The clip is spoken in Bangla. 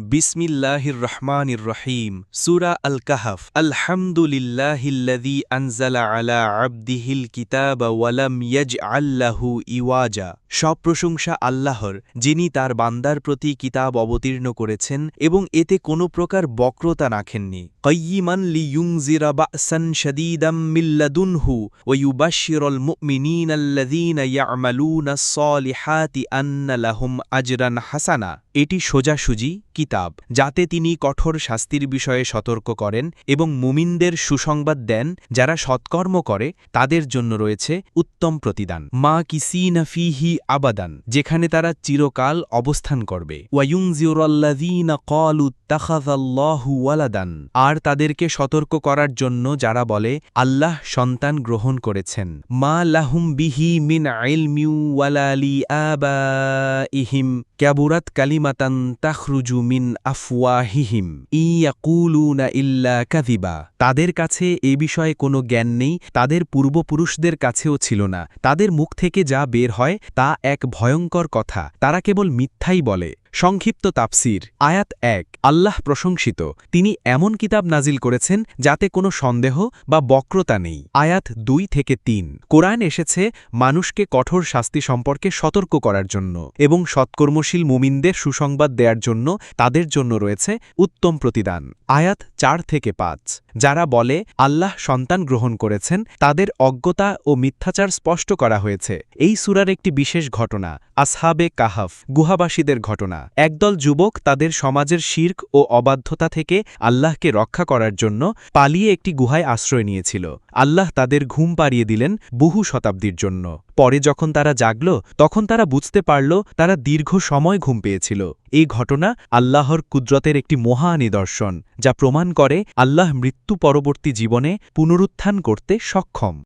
বিসমিল্লাহির রহমানির রহিম সুরা আল কাহাফ আলহামদুলিল্লাহিল্লাযী আনজালা আলা আবদিহিল কিতাবা ওয়ালাম ইয়াজআল্লাহু ইওয়াজা সব প্রশংসা আল্লাহর, যিনি তার বান্দার প্রতি কিতাব অবতীর্ণ করেছেন এবং এতে কোনো প্রকার বক্রতা রাখেননি। কৈয়িমান লি ইউংজিরা বাসান সদীদম মিল্লাদুনহু ওয়ুবাশিরল মুমিনিন আল্লাদিন সলিহাতি আন্নালাহুম আজরান হাসানা। এটি সোজাসুজি কিতাব, যাতে তিনি কঠোর শাস্তির বিষয়ে সতর্ক করেন এবং মুমিনদের সুসংবাদ দেন, যারা সৎকর্ম করে, তাদের জন্য রয়েছে উত্তম প্রতিদান। মা কিসি নফিহি আবাদান, যেখানে তারা চিরকাল অবস্থান করবে। আর তাদেরকে সতর্ক করার জন্য যারা বলে, আল্লাহ সন্তান গ্রহণ করেছেন। মা লাহুম বিহি মিন ওয়ালালি আবাইহিম ক্যাবুরাত কালিমাতান তাখরুজু মিন আফওয়াহিহিম ইয়াকুলুনা ইল্লা কাযিবা। তাদের কাছে এ বিষয়ে কোনো জ্ঞান নেই, তাদের পূর্বপুরুষদের কাছেও ছিল না। তাদের মুখ থেকে যা বের হয়, তা এক ভয়ঙ্কর কথা। তারা কেবল মিথ্যাই বলে। সংক্ষিপ্ত তাফসির, আয়াত এক, আল্লাহ প্রশংসিত, তিনি এমন কিতাব নাজিল করেছেন যাতে কোনো সন্দেহ বা বক্রতা নেই। আয়াত দুই থেকে তিন, কোরআন এসেছে মানুষকে কঠোর শাস্তি সম্পর্কে সতর্ক করার জন্য এবং সৎকর্মশীল মুমিনদের সুসংবাদ দেওয়ার জন্য তাদের জন্য রয়েছে উত্তম প্রতিদান। আয়াত চার থেকে পাঁচ, যারা বলে আল্লাহ সন্তান গ্রহণ করেছেন তাদের অজ্ঞতা ও মিথ্যাচার স্পষ্ট করা হয়েছে। এই সুরার একটি বিশেষ ঘটনা, আসহাবে কাহাফ, গুহাবাসীদের ঘটনা। একদল যুবক তাদের সমাজের শির্ক ও অবাধ্যতা থেকে আল্লাহকে রক্ষা করার জন্য পালিয়ে একটি গুহায় আশ্রয় নিয়েছিল। আল্লাহ তাদের ঘুম পাড়িয়ে দিলেন বহু শতাব্দীর জন্য। পরে যখন তারা জাগল, তখন তারা বুঝতে পারল তারা দীর্ঘ সময় ঘুম পেয়েছিল। এই ঘটনা আল্লাহর কুদরতের একটি মহা নিদর্শন, যা প্রমাণ করে আল্লাহ মৃত্যু পরবর্তী জীবনে পুনরুত্থান করতে সক্ষম।